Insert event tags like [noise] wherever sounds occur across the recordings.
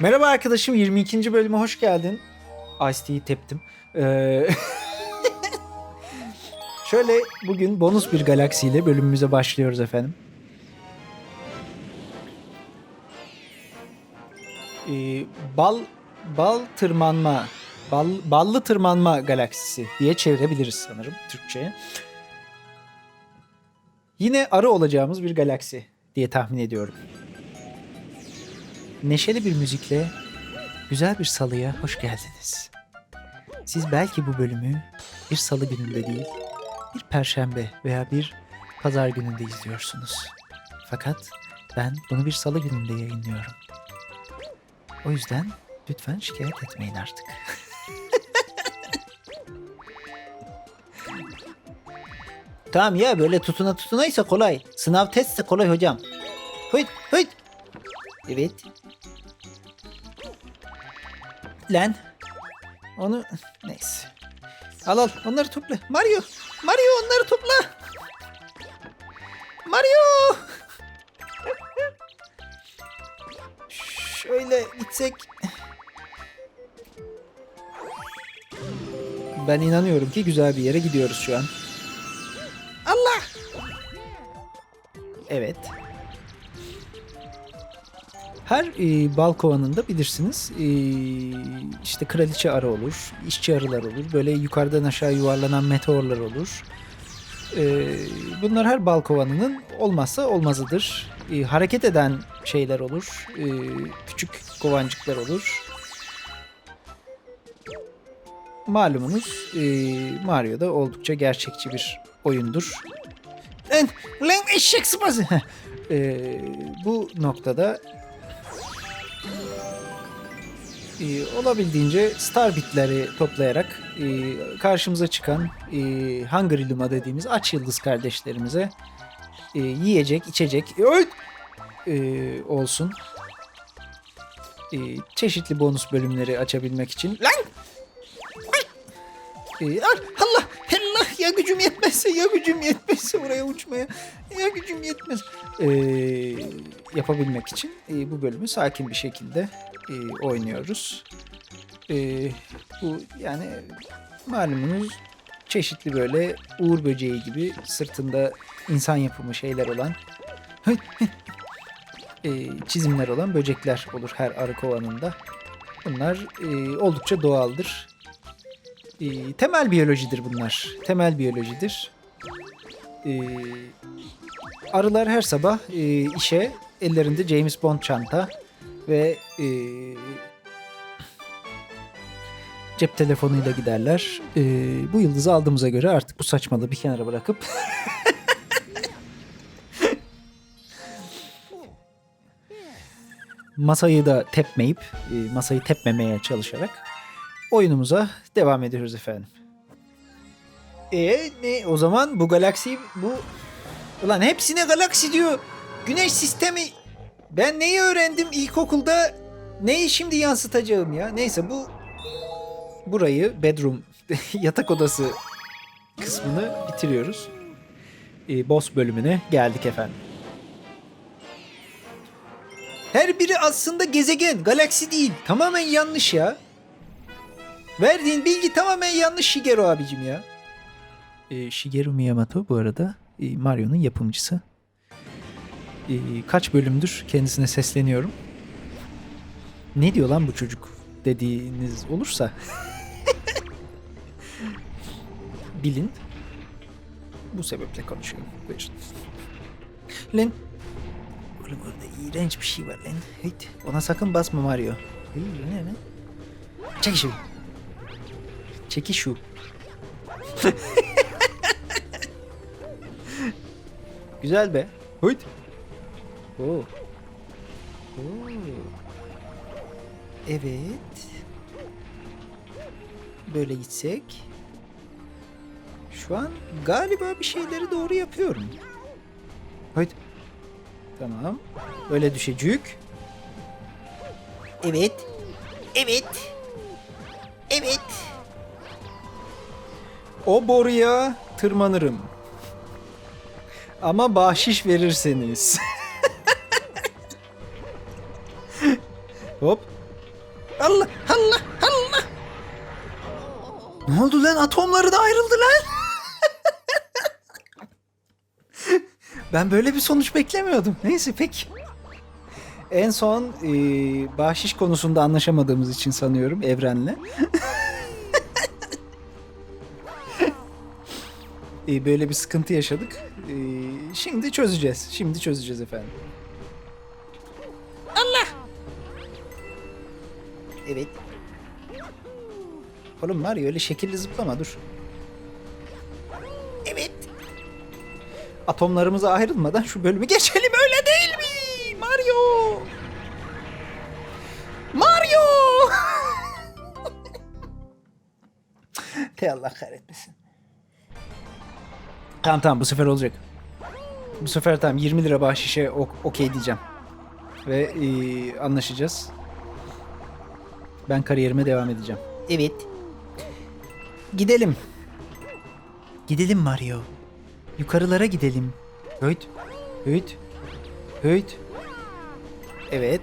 Merhaba arkadaşım 22. bölüme hoş geldin. Ice-T'yi teptim. Ee, [laughs] Şöyle bugün bonus bir galaksiyle bölümümüze başlıyoruz efendim. Ee, bal bal tırmanma bal, ballı tırmanma galaksisi diye çevirebiliriz sanırım Türkçe'ye. Yine arı olacağımız bir galaksi diye tahmin ediyorum. Neşeli bir müzikle güzel bir salıya hoş geldiniz. Siz belki bu bölümü bir salı gününde değil, bir perşembe veya bir pazar gününde izliyorsunuz. Fakat ben bunu bir salı gününde yayınlıyorum. O yüzden lütfen şikayet etmeyin artık. [laughs] tamam ya böyle tutuna tutunaysa kolay. Sınav testse kolay hocam. Hıt hıt. Evet. Lan. Onu neyse. Al al onları topla. Mario. Mario onları topla. Mario. Şöyle gitsek. Ben inanıyorum ki güzel bir yere gidiyoruz şu an. Allah. Evet. Her e, bal kovanında bilirsiniz e, işte kraliçe arı olur, işçi arılar olur, böyle yukarıdan aşağı yuvarlanan meteorlar olur. E, bunlar her bal kovanının olmazsa olmazıdır. E, hareket eden şeyler olur, e, küçük kovancıklar olur. Malumunuz e, Mario'da oldukça gerçekçi bir oyundur. Lan, lan eşek sıpası. [laughs] E, bu noktada e, olabildiğince star bitleri toplayarak e, karşımıza çıkan e, Hungry Luma dediğimiz aç yıldız kardeşlerimize e, yiyecek, içecek öt, e, olsun. E, çeşitli bonus bölümleri açabilmek için. Lan! E, al- Allah! Allah! Ya gücüm yetmezse, ya gücüm yetmezse buraya uçmaya. Ya gücüm yetmez. E, yapabilmek için e, bu bölümü sakin bir şekilde e, oynuyoruz. E, bu yani malumunuz çeşitli böyle uğur böceği gibi sırtında insan yapımı şeyler olan [laughs] e, çizimler olan böcekler olur her arı kovanında. Bunlar e, oldukça doğaldır. E, temel biyolojidir bunlar. Temel biyolojidir. E, arılar her sabah e, işe ellerinde James Bond çanta ve e, cep telefonuyla giderler. E, bu yıldızı aldığımıza göre artık bu saçmalığı bir kenara bırakıp [laughs] masayı da tepmeyip, e, masayı tepmemeye çalışarak oyunumuza devam ediyoruz efendim. E ne o zaman bu galaksi bu ulan hepsine galaksi diyor. Güneş sistemi ben neyi öğrendim ilkokulda neyi şimdi yansıtacağım ya. Neyse bu burayı bedroom [laughs] yatak odası kısmını bitiriyoruz. E, boss bölümüne geldik efendim. Her biri aslında gezegen, galaksi değil. Tamamen yanlış ya. Verdiğin bilgi tamamen yanlış Shigeru abicim ya. E, Shigeru Miyamoto bu arada e, Mario'nun yapımcısı. E, kaç bölümdür kendisine sesleniyorum. Ne diyor lan bu çocuk dediğiniz olursa [laughs] bilin. Bu sebeple konuşuyorum. Buyurun. Lan Oğlum orada iğrenç bir şey var lan. Hıt, ona sakın basma Mario. Hey, ne lan? Çek şu. Çeki şu. [laughs] Güzel be. Hıt. Oo. Oo. Evet. Böyle gitsek. Şu an galiba bir şeyleri doğru yapıyorum. Haydi. Tamam. Böyle düşecek. Evet. Evet. Evet. O boruya tırmanırım. Ama bahşiş verirseniz. Hop. Allah Allah Allah. Ne oldu lan? Atomları da ayrıldı lan. ben böyle bir sonuç beklemiyordum. Neyse pek. En son e, bahşiş konusunda anlaşamadığımız için sanıyorum evrenle. E, böyle bir sıkıntı yaşadık. E, şimdi çözeceğiz. Şimdi çözeceğiz efendim. Allah! Evet. Oğlum var ya öyle şekilli zıplama dur. Evet. Atomlarımıza ayrılmadan şu bölümü geçelim öyle değil mi? Mario! Mario! [laughs] Te Allah kahretmesin. Tamam tamam bu sefer olacak. Bu sefer tamam 20 lira bahşişe ok- okey diyeceğim. Ve eee, anlaşacağız. Ben kariyerime devam edeceğim. Evet. Gidelim. Gidelim Mario. Yukarılara gidelim. Höyt. Höyt. Höyt. Evet.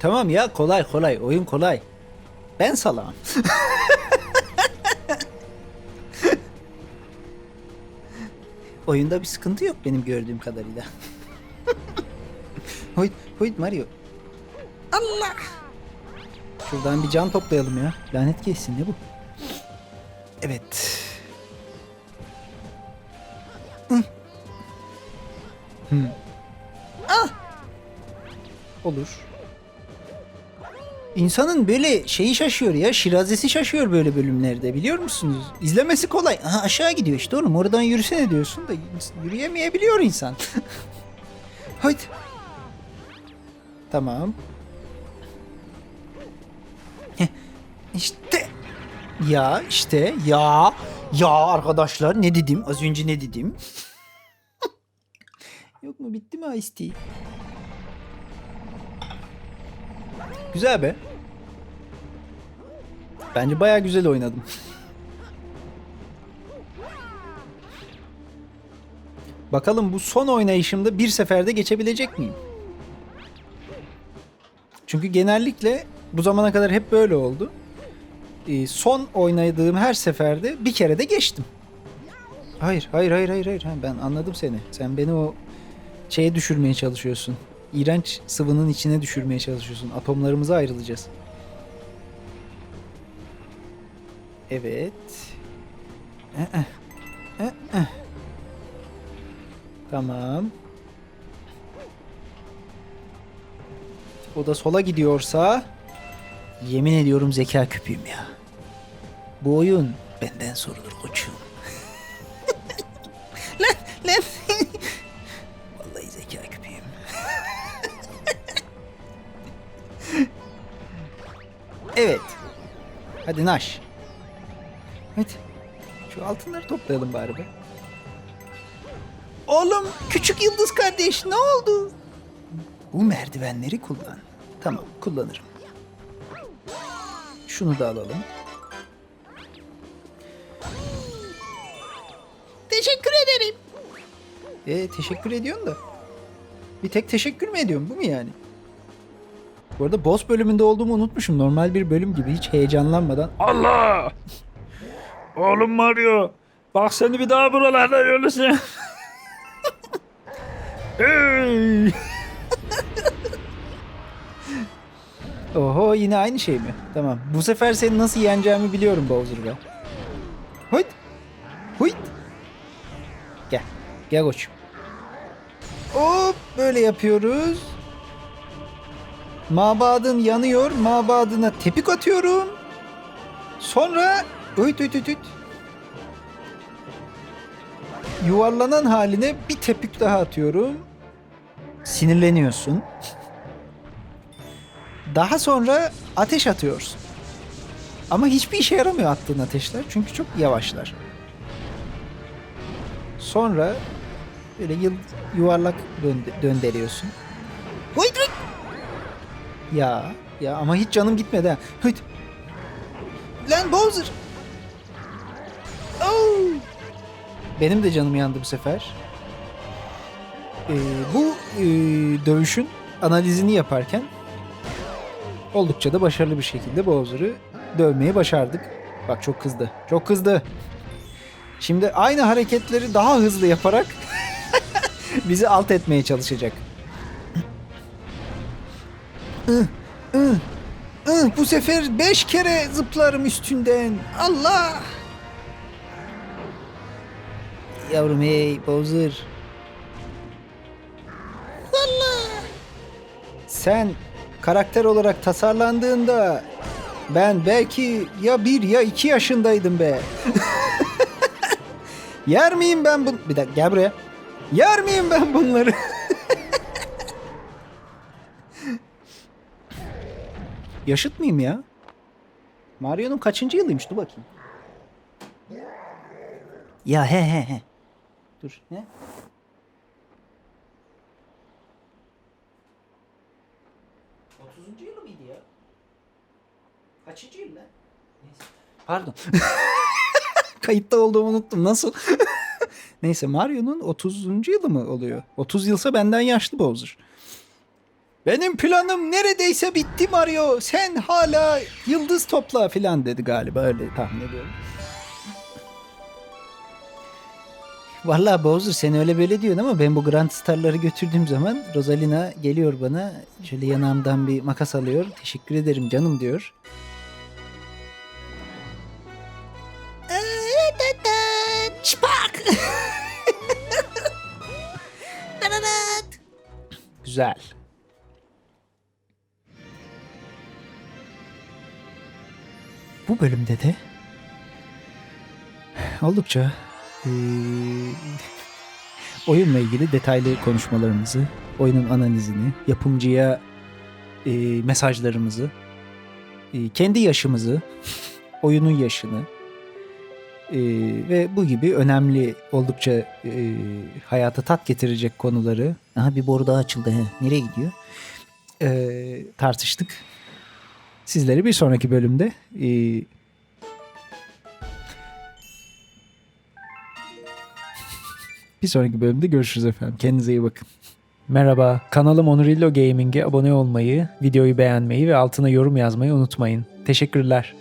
Tamam ya kolay kolay. Oyun kolay. Ben salağım. [laughs] Oyunda bir sıkıntı yok benim gördüğüm kadarıyla. [laughs] Hoyt, hoyt Mario. Allah! Şuradan bir can toplayalım ya. Lanet gelsin ne bu? Evet. Hı. Ah! Olur. İnsanın böyle şeyi şaşıyor ya. Şirazesi şaşıyor böyle bölümlerde biliyor musunuz? İzlemesi kolay. Aha aşağı gidiyor işte oğlum. Oradan yürüsene diyorsun da yürüyemeyebiliyor insan. [laughs] Haydi. Tamam. Heh, İşte. Ya işte ya. Ya arkadaşlar ne dedim? Az önce ne dedim? [laughs] Yok mu bitti mi Ice Tea? Güzel be. Bence baya güzel oynadım. [laughs] Bakalım bu son oynayışımda bir seferde geçebilecek miyim? Çünkü genellikle bu zamana kadar hep böyle oldu. Ee, son oynadığım her seferde bir kere de geçtim. Hayır, hayır, hayır, hayır, hayır. Ha, ben anladım seni. Sen beni o şeye düşürmeye çalışıyorsun. İğrenç sıvının içine düşürmeye çalışıyorsun. Atomlarımıza ayrılacağız. Evet. Eh, eh. Eh. Tamam. O da sola gidiyorsa yemin ediyorum zeka küpüyüm ya. Bu oyun benden sorulur koçum. Evet. Hadi Naş. Hadi. Şu altınları toplayalım bari be. Oğlum küçük yıldız kardeş ne oldu? Bu merdivenleri kullan. Tamam kullanırım. Şunu da alalım. Teşekkür ederim. E teşekkür ediyorsun da. Bir tek teşekkür mü ediyorum bu mu yani? Bu arada boss bölümünde olduğumu unutmuşum. Normal bir bölüm gibi hiç heyecanlanmadan. Allah! Oğlum Mario. Bak seni bir daha buralarda görürsün. [laughs] hey! [laughs] Oho yine aynı şey mi? Tamam. Bu sefer seni nasıl yeneceğimi biliyorum Bowser be. Huyt. Huyt. Gel. Gel koçum. Hop böyle yapıyoruz. Mabadın yanıyor. Mabadına tepik atıyorum. Sonra öt öt öt. Yuvarlanan haline bir tepik daha atıyorum. Sinirleniyorsun. Daha sonra ateş atıyorsun. Ama hiçbir işe yaramıyor attığın ateşler çünkü çok yavaşlar. Sonra böyle yuvarlak dönde, döndürüyorsun. Ya ya ama hiç canım gitmedi ha. Hıyt. Lan Bowser. Oh. Benim de canım yandı bu sefer. Ee, bu e, dövüşün analizini yaparken oldukça da başarılı bir şekilde Bowser'ı dövmeyi başardık. Bak çok kızdı. Çok kızdı. Şimdi aynı hareketleri daha hızlı yaparak [laughs] bizi alt etmeye çalışacak. Bu sefer beş kere zıplarım üstünden. Allah! Yavrum hey Bowser. Sen karakter olarak tasarlandığında ben belki ya bir ya iki yaşındaydım be. [laughs] Yer miyim ben bu... Bir dakika gel buraya. Yer miyim ben bunları? [laughs] Yaşıt mıyım ya? Mario'nun kaçıncı yılıymış? Dur bakayım. Ya he he he. Dur ne? Yılı mıydı ya? Kaçıncı yıl lan? Neyse. Pardon. [laughs] Kayıtta olduğumu unuttum. Nasıl? [laughs] Neyse Mario'nun 30. yılı mı oluyor? 30 yılsa benden yaşlı Bowser. Benim planım neredeyse bitti Mario. Sen hala yıldız topla filan dedi galiba öyle tahmin ediyorum. Vallahi Bowser sen öyle böyle diyorsun ama ben bu Grand Star'ları götürdüğüm zaman Rosalina geliyor bana şöyle yanağımdan bir makas alıyor. Teşekkür ederim canım diyor. Çıpak! [laughs] Güzel. Bu bölümde de oldukça eee, oyunla ilgili detaylı konuşmalarımızı, oyunun analizini, yapımcıya eee, mesajlarımızı, eee, kendi yaşımızı, oyunun yaşını eee, ve bu gibi önemli oldukça eee, hayata tat getirecek konuları. Aha bir boru daha açıldı. He. Nereye gidiyor? Eee, tartıştık. Sizleri bir sonraki bölümde eee, bir sonraki bölümde görüşürüz efendim. Kendinize iyi bakın. Merhaba, kanalım Onurillo Gaming'e abone olmayı, videoyu beğenmeyi ve altına yorum yazmayı unutmayın. Teşekkürler.